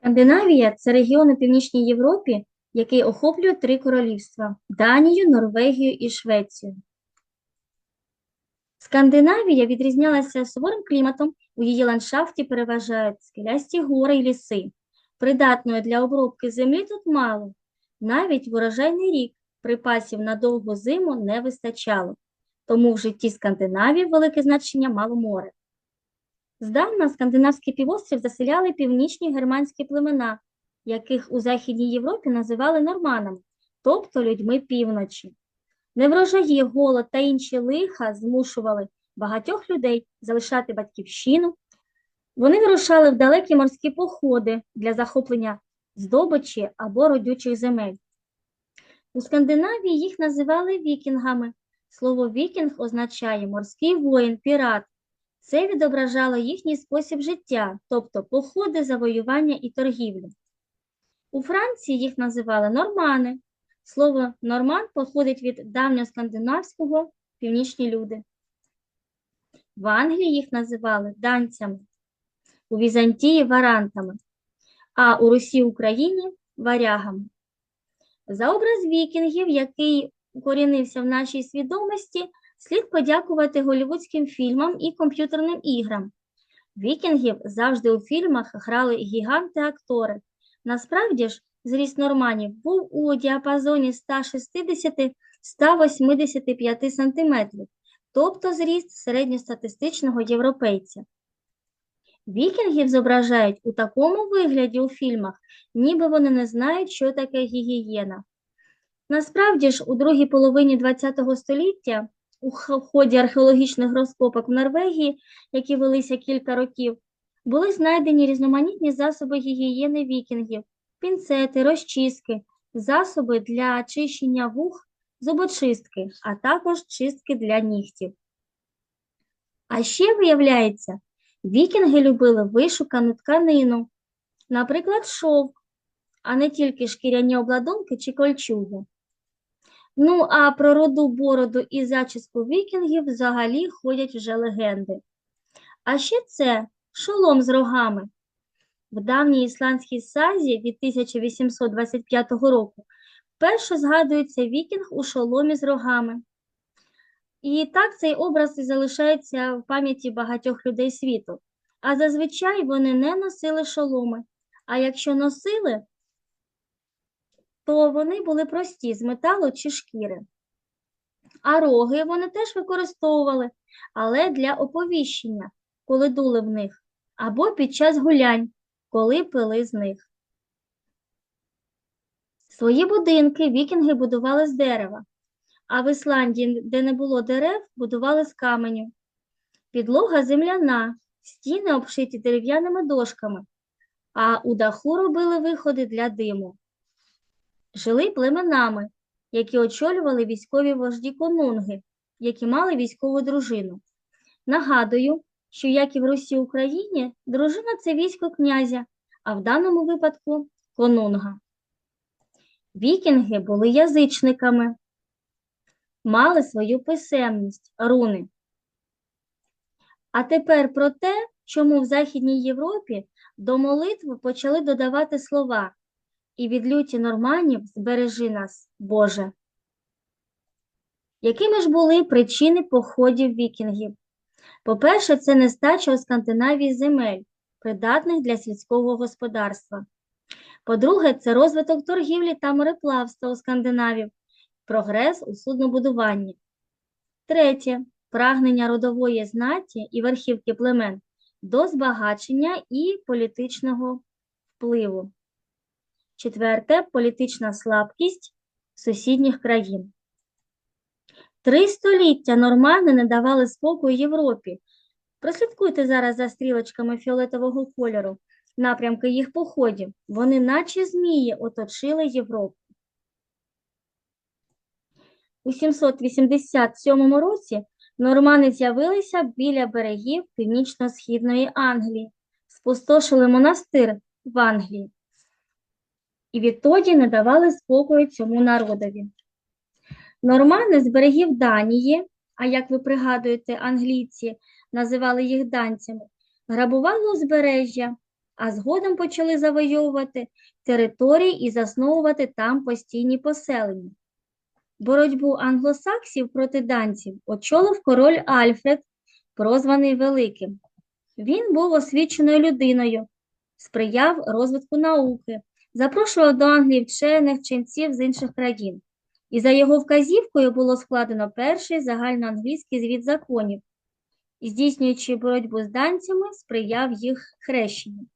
Скандинавія це регіон у Північній Європі, який охоплює три королівства – Данію, Норвегію і Швецію. Скандинавія відрізнялася суворим кліматом, у її ландшафті переважають скелясті гори і ліси. Придатної для обробки землі тут мало. Навіть в урожайний рік припасів на довгу зиму не вистачало. Тому в житті Скандинавії велике значення мало море. Здавна скандинавський півострів заселяли північні германські племена, яких у Західній Європі називали норманами, тобто людьми півночі. Неврожаї, голод та інші лиха змушували багатьох людей залишати батьківщину. Вони вирушали в далекі морські походи для захоплення здобичі або родючих земель. У Скандинавії їх називали вікінгами. Слово вікінг означає морський воїн, пірат. Це відображало їхній спосіб життя, тобто походи, завоювання і торгівлю. У Франції їх називали нормани. Слово норман походить від давньоскандинавського північні люди. В Англії їх називали данцями, у Візантії варантами, а у Русі Україні варягами. За образ вікінгів, який укорінився в нашій свідомості, слід подякувати голівудським фільмам і комп'ютерним іграм. Вікінгів завжди у фільмах грали гіганти-актори. Насправді ж, зріст норманів був у діапазоні 160-185 см, тобто зріст середньостатистичного європейця. Вікінгів зображають у такому вигляді у фільмах, ніби вони не знають, що таке гігієна. Насправді ж, у другій половині ХХ століття у ході археологічних розкопок в Норвегії, які велися кілька років, були знайдені різноманітні засоби гігієни вікінгів, пінцети, розчіски, засоби для очищення вух, зубочистки, а також чистки для нігтів. А ще, виявляється, вікінги любили вишукану тканину, наприклад, шовк, а не тільки шкіряні обладунки чи кольчуги. Ну, а про роду бороду і зачіску вікінгів взагалі ходять вже легенди. А ще це шолом з рогами. В давній ісландській сазі від 1825 року вперше згадується вікінг у шоломі з рогами. І так цей образ і залишається в пам'яті багатьох людей світу. А зазвичай вони не носили шоломи, а якщо носили, то вони були прості з металу чи шкіри. А роги вони теж використовували, але для оповіщення, коли дули в них, або під час гулянь, коли пили з них. Свої будинки вікінги будували з дерева, а в Ісландії, де не було дерев, будували з каменю. Підлога земляна, стіни обшиті дерев'яними дошками, а у даху робили виходи для диму. Жили племенами, які очолювали військові вожді конунги, які мали військову дружину. Нагадую, що як і в Русі Україні, дружина це військо князя, а в даному випадку конунга. Вікінги були язичниками, мали свою писемність, руни. А тепер про те, чому в Західній Європі до молитви почали додавати слова і від люті норманів збережи нас, Боже. Якими ж були причини походів вікінгів? По-перше, це нестача у Скандинавії земель, придатних для сільського господарства. По-друге, це розвиток торгівлі та мореплавства у Скандинавів, прогрес у суднобудуванні. Третє прагнення родової знаті і верхівки племен до збагачення і політичного впливу. Четверте політична слабкість сусідніх країн. Три століття нормани не давали спокою Європі. Прослідкуйте зараз за стрілочками фіолетового кольору напрямки їх походів. Вони, наче змії, оточили Європу. У 787 році нормани з'явилися біля берегів північно-східної Англії, спустошили монастир в Англії і відтоді не давали спокою цьому народові. Нормани з берегів Данії, а як ви пригадуєте, англійці називали їх данцями, грабували узбережжя, а згодом почали завойовувати території і засновувати там постійні поселення. Боротьбу англосаксів проти данців очолив король Альфред, прозваний Великим. Він був освіченою людиною, сприяв розвитку науки, запрошував до Англії вчених ченців з інших країн. І за його вказівкою було складено перший загальноанглійський звіт законів, і, здійснюючи боротьбу з данцями, сприяв їх хрещенню.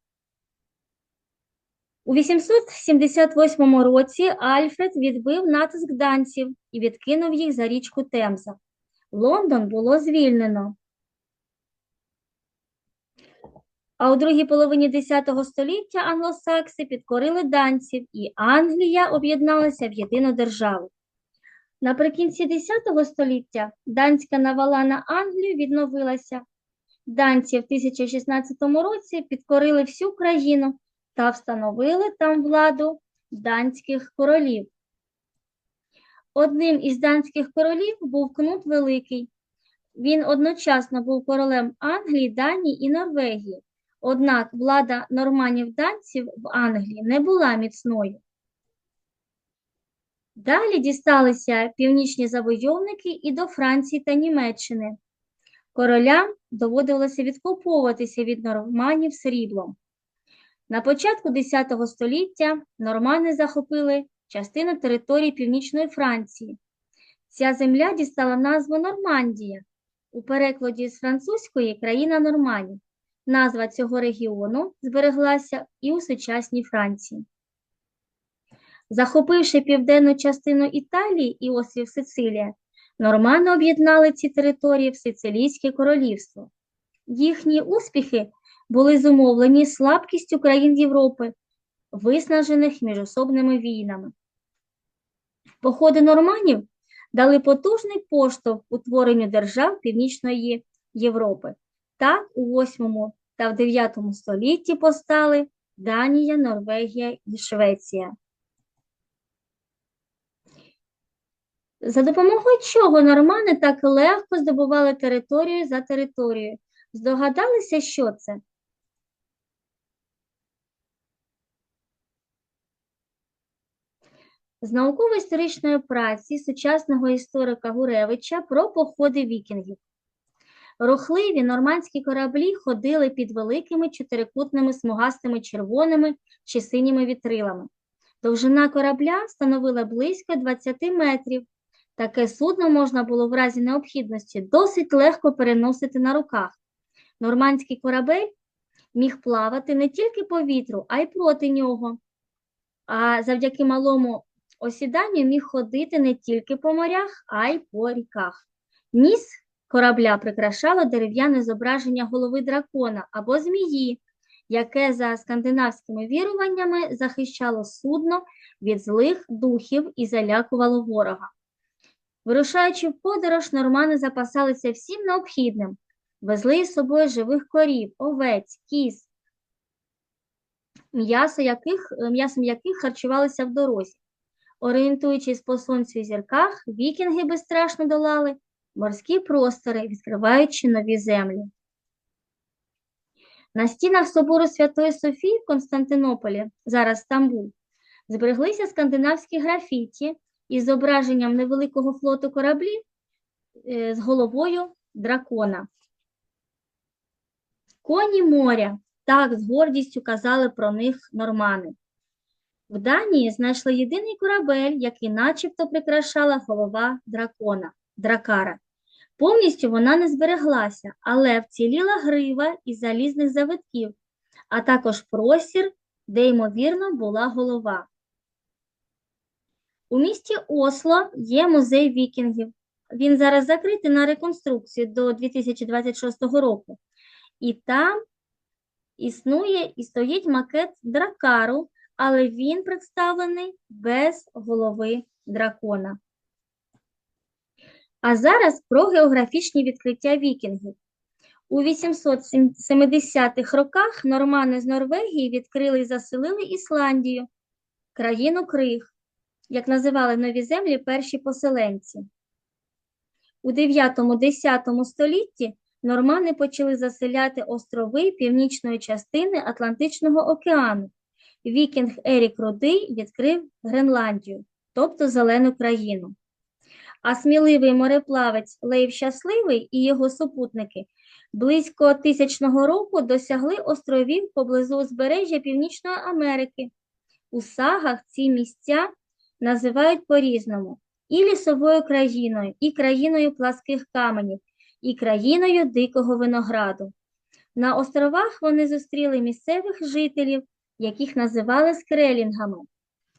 У 878 році Альфред відбив натиск данців і відкинув їх за річку Темза. Лондон було звільнено. А у другій половині X століття англосакси підкорили данців, і Англія об'єдналася в єдину державу. Наприкінці X століття данська навала на Англію відновилася. Данці в 1016 році підкорили всю країну та встановили там владу данських королів. Одним із данських королів був Кнут Великий. Він одночасно був королем Англії, Данії і Норвегії. Однак влада норманів-данців в Англії не була міцною. Далі дісталися північні завойовники і до Франції та Німеччини. Королям доводилося відкуповуватися від норманів сріблом. На початку X століття нормани захопили частину території Північної Франції. Ця земля дістала назву Нормандія. У перекладі з французької країна Норманів. Назва цього регіону збереглася і у сучасній Франції. Захопивши південну частину Італії і острів Сицилія, нормани об'єднали ці території в Сицилійське королівство. Їхні успіхи були зумовлені слабкістю країн Європи, виснажених міжособними війнами. Походи норманів дали потужний поштовх утворенню держав Північної Європи. Так, у 8 та в 9 столітті постали Данія, Норвегія і Швеція. За допомогою чого нормани так легко здобували територію за територією? Здогадалися, що це? З науково-історичної праці сучасного історика Гуревича про походи вікінгів. Рухливі нормандські кораблі ходили під великими чотирикутними смугастими червоними чи синіми вітрилами. Довжина корабля становила близько 20 метрів. Таке судно можна було в разі необхідності досить легко переносити на руках. Нормандський корабель міг плавати не тільки по вітру, а й проти нього. А завдяки малому осіданню міг ходити не тільки по морях, а й по ріках. Ніс корабля прикрашало дерев'яне зображення голови дракона або змії, яке за скандинавськими віруваннями захищало судно від злих духів і залякувало ворога. Вирушаючи в подорож, нормани запасалися всім необхідним, везли із собою живих корів, овець, кіз, м'ясо яких, м'ясом яких харчувалися в дорозі. Орієнтуючись по сонцю і зірках, вікінги безстрашно долали морські простори, відкриваючи нові землі. На стінах собору Святої Софії в Константинополі, зараз Стамбул, збереглися скандинавські графіті із зображенням невеликого флоту кораблів з головою дракона. Коні моря, так з гордістю казали про них нормани. В Данії знайшли єдиний корабель, який начебто прикрашала голова дракона, дракара. Повністю вона не збереглася, але вціліла грива із залізних завитків, а також простір, де, ймовірно, була голова. У місті Осло є музей вікінгів. Він зараз закритий на реконструкцію до 2026 року. І там існує і стоїть макет дракару, але він представлений без голови дракона. А зараз про географічні відкриття вікінгів. У 870-х роках нормани з Норвегії відкрили і заселили Ісландію, країну Криг, як називали нові землі перші поселенці. У 9-10 столітті нормани почали заселяти острови північної частини Атлантичного океану. Вікінг Ерік Рудий відкрив Гренландію, тобто Зелену країну. А сміливий мореплавець Лейв Щасливий і його супутники близько тисячного року досягли островів поблизу узбережжя Північної Америки. У сагах ці місця називають по-різному і лісовою країною, і країною пласких каменів, і країною дикого винограду. На островах вони зустріли місцевих жителів, яких називали скрелінгами.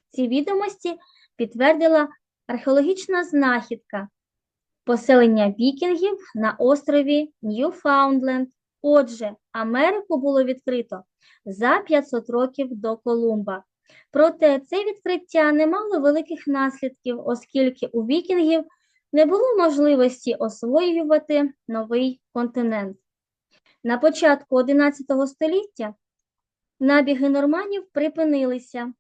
Ці відомості підтвердила археологічна знахідка поселення вікінгів на острові Ньюфаундленд. Отже, Америку було відкрито за 500 років до Колумба. Проте це відкриття не мало великих наслідків, оскільки у вікінгів не було можливості освоювати новий континент. На початку XI століття набіги норманів припинилися.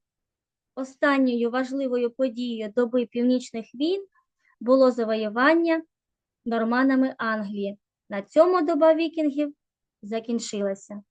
Останньою важливою подією доби північних війн було завоювання норманами Англії. На цьому доба вікінгів закінчилася.